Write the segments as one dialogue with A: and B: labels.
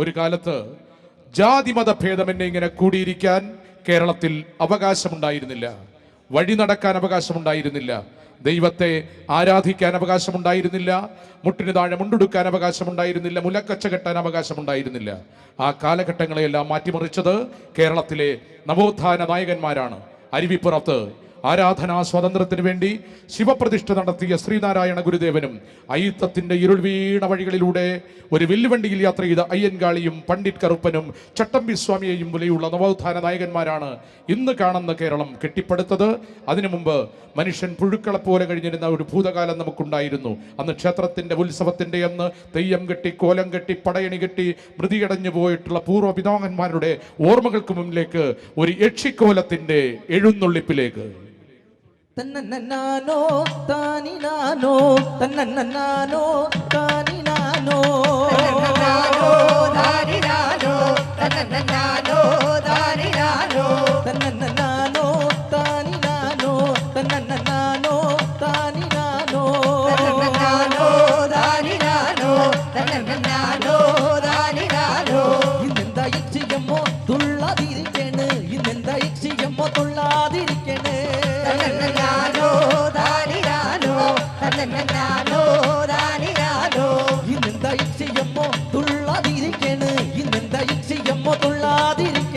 A: ഒരു കാലത്ത് ജാതിമത ഭേദമെന്നെ ഇങ്ങനെ കൂടിയിരിക്കാൻ കേരളത്തിൽ അവകാശമുണ്ടായിരുന്നില്ല. വഴി നടക്കാൻ അവകാശമുണ്ടായിരുന്നില്ല. ദൈവത്തെ ആരാധിക്കാൻ അവകാശമുണ്ടായിരുന്നില്ല. മുട്ടിന് താഴെ മുണ്ടെടുക്കാൻ അവകാശമുണ്ടായിരുന്നില്ല. മുലക്കച്ച കെട്ടാൻ അവകാശമുണ്ടായിരുന്നില്ല. ആ കാലഘട്ടങ്ങളെയെല്ലാം മാറ്റിമറിച്ചത് കേരളത്തിലെ നവോത്ഥാന നായകന്മാരാണ്. അരുവിപ്പുറത്ത് ആരാധനാ സ്വാതന്ത്ര്യത്തിന് വേണ്ടി ശിവപ്രതിഷ്ഠ നടത്തിയ ശ്രീനാരായണ ഗുരുദേവനും അയിത്തത്തിന്റെ ഇരുൾ വീണ വഴികളിലൂടെ ഒരു വില്ലുവണ്ടിയിൽ യാത്ര ചെയ്ത അയ്യൻകാളിയും പണ്ഡിറ്റ് കറുപ്പനും ചട്ടമ്പി സ്വാമിയെയും പോലെയുള്ള നവോത്ഥാന നായകന്മാരാണ് ഇന്ന് കാണുന്ന കേരളം കെട്ടിപ്പടുത്തത്. അതിനു മുമ്പ് മനുഷ്യൻ പുഴുക്കളെ പോലെ കഴിഞ്ഞിരുന്ന ഒരു ഭൂതകാലം നമുക്കുണ്ടായിരുന്നു. അന്ന് ക്ഷേത്രത്തിന്റെ ഉത്സവത്തിന്റെ അന്ന് തെയ്യം കെട്ടി കോലം കെട്ടി പടയണി കെട്ടി മൃതിയടഞ്ഞു പോയിട്ടുള്ള പൂർവ പിതാമന്മാരുടെ ഓർമ്മകൾക്ക് മുന്നിലേക്ക് ഒരു യക്ഷിക്കോലത്തിന്റെ എഴുന്നള്ളിപ്പിലേക്ക്.
B: തന്നന്നാനോ താനി നാനോ തന്നന്നാനോ താനി നാനോ തന്നന്നാനോ താനി നാനോ തന്നന്നാനോ താനി നാനോ ഇന്നെന്താ യക്ഷിയമ്മോ തുള്ളാതിരിക്കണ് ഇന്നെന്താ துள்ளாதிருக்க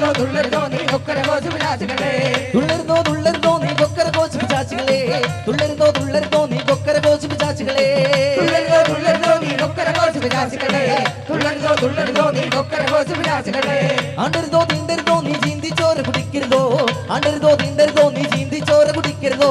C: തുള്ളരുതോ തുള്ളരുന്നോ നീ കൊക്കര കോശി പിശാചുകളെ.
B: തുള്ളരുന്നോ തുള്ളരുന്നോ നീ കൊക്കര കോശി പിശാചികളെ. തുള്ളരുന്നോ തുള്ളരുന്നോ നീ കൊക്കര കോശി പിശാചികളെ. തുള്ളരുന്നോ
C: തുള്ളരുന്നോ നീ കൊക്കര കോശി പിശാചുകളെ. തുള്ളരുതോ തുള്ളരുതോ നീ കൊക്കര കോശി പിശാചുകളെ.
B: ആണ്ടരുതോ തിണ്ടരുതോ നീ ചിന്തിച്ചോര കുടിക്കരുതോ. ആണ്ടരുതോ തിണ്ടരുതോ നീ ചിന്തിച്ചോര കുടിക്കരുതോ.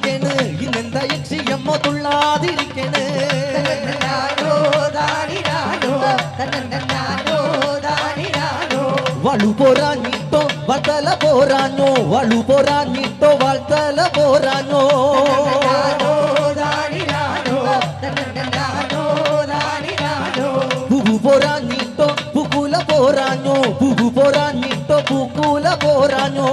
B: పోరా నిట్టో వతల పోరాను వాళ్ళు పోరా నిట్టో వతల పోరాను. పువ్వు పోరా నిట్టో పుకుల పోరాను పువ్వు పోరా నిట్టో పుకుల పోరాను.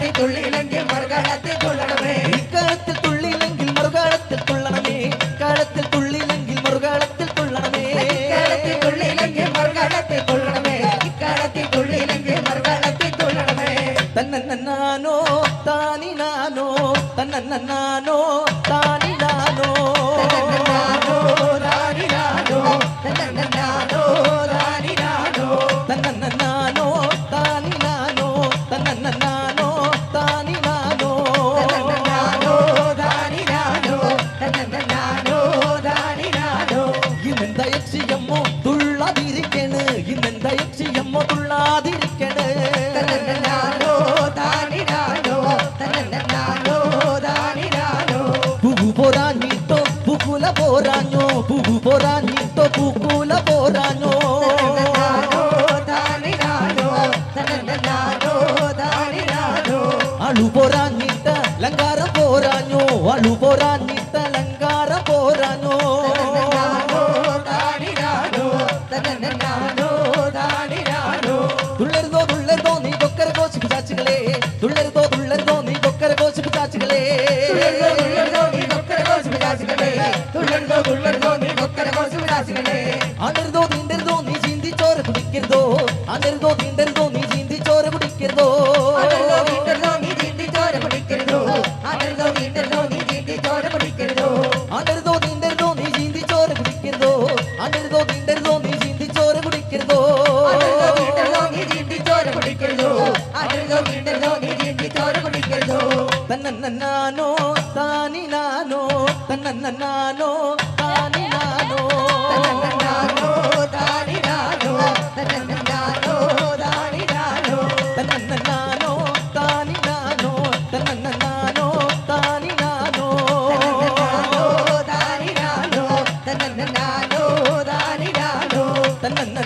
C: ഇക്കാലത്തിൽ തുള്ളിയില്ലെങ്കിൽ മറുകാലത്തിൽ തുള്ളണമേ
B: ഇക്കാലത്തിൽ തുള്ളില്ലെങ്കിൽ മറുകാലത്തിൽ തുള്ളണമേ കാലത്തിൽ തുള്ളില്ലെങ്കിൽ മറുകാലത്തിൽ തുള്ളണമേ ഇക്കാലത്തിൽ
C: തുള്ളിയില്ലെങ്കിൽ മറുകാലത്തിൽ തുള്ളണമേ ഇക്കാലത്തിൽ തുള്ളിയില്ലെങ്കിൽ മറുകാലത്തിൽ തുള്ളണമേ
B: താനി നാനോ யக்ஷியம்மோ துள்ளாதிருக்கேனு? இந்த யக்ஷியம்மோ துள்ளாதிருக்கேனு?
C: நானோ தானி நானோ நானோ தானி நானோ
B: புகு போராஞ்சிட்டோ புகுல போராஞ்சோ புகு போராஞ்சிட்டோ புகுல போராஞ்சோ அழு போராஞ்சிட்ட லங்காரம் போராஞ்சோ அழு போராஞ்சி
C: കോശി പിച്ചാച്ചുകളെ
B: ആണ്ടരുതോ തീണ്ടരുതോ നീ ചിന്തിച്ചോര കുടിക്കരുതോ. ആണ്ടരുതോ തീണ്ടരുതോ നീ ചിന്തിച്ചോര കുടിക്കരുതോ.
C: ആണ്ടരുതോ തീണ്ടരുതോ നീ ചിന്തിച്ചോര കുടിക്കരുതോ.
B: ആണ്ടരുതോ തീണ്ടരുതോ നീ ചിന്തിച്ചോര കുടിക്കരുതോ. ನಾನೋ ತಾನಿ ನಾನೋ ತನ್ನ ನಾನೋ ತಾನಿ ನಾನೋ ನಾನೋ
C: ತಾನಿ ನಾನೋ ತನ್ನ ನಾನೋ ತಾನಿ ನಾನೋ
B: ತನ್ನ ನಾನೋ ತಾನಿ ನಾನೋ ತನ್ನ ನಾನೋ ತಾನಿ ನಾನೋ ನಾನೋ
C: ತಾನಿ ನಾನೋ ತನ್ನ ನಾನೋ ತಾನಿ ನಾನೋ
B: ತನ್ನ